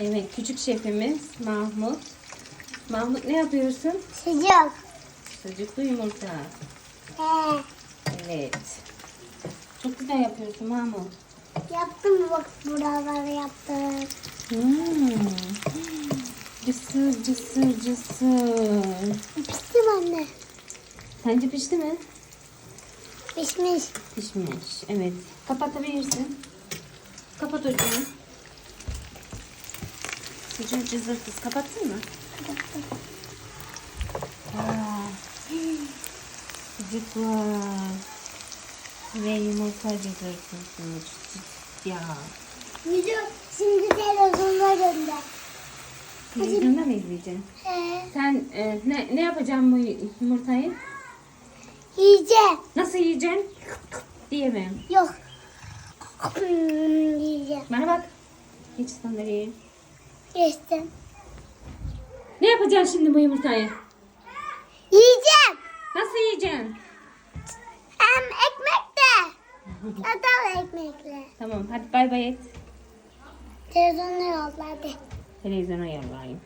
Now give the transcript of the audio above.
Evet küçük şefimiz Mahmut. Mahmut ne yapıyorsun? Sıcak. Sucuklu yumurta. He. Evet. Çok güzel yapıyorsun Mahmut. Yaptım bak buraları yaptım. Hmm. Cısır cısır cısır. Piştim anne. Sence pişti mi? Pişmiş. Pişmiş. Evet. Kapatabilirsin. Kapat ocağı. Sucuğu cızırtız. Kapattın mı? Aa, Sucuklar. Ve yumurta cızırtısı. Ya. Video şimdi televizyonda gönder. Televizyonda mı izleyeceksin? He. Sen e, ne, ne yapacaksın bu yumurtayı? Yiyeceğim. Nasıl yiyeceksin? Diye mi? Yok. Hmm, yiyeceğim. Bana bak. Geç sandalyeye. Geçtim. Ne yapacaksın şimdi bu yumurtayı? Yiyeceğim. Nasıl yiyeceksin? Hem ekmek de. Zaten ekmekle. Tamam hadi bay bay et. Televizyonda yolladı. Televizyona yollayayım.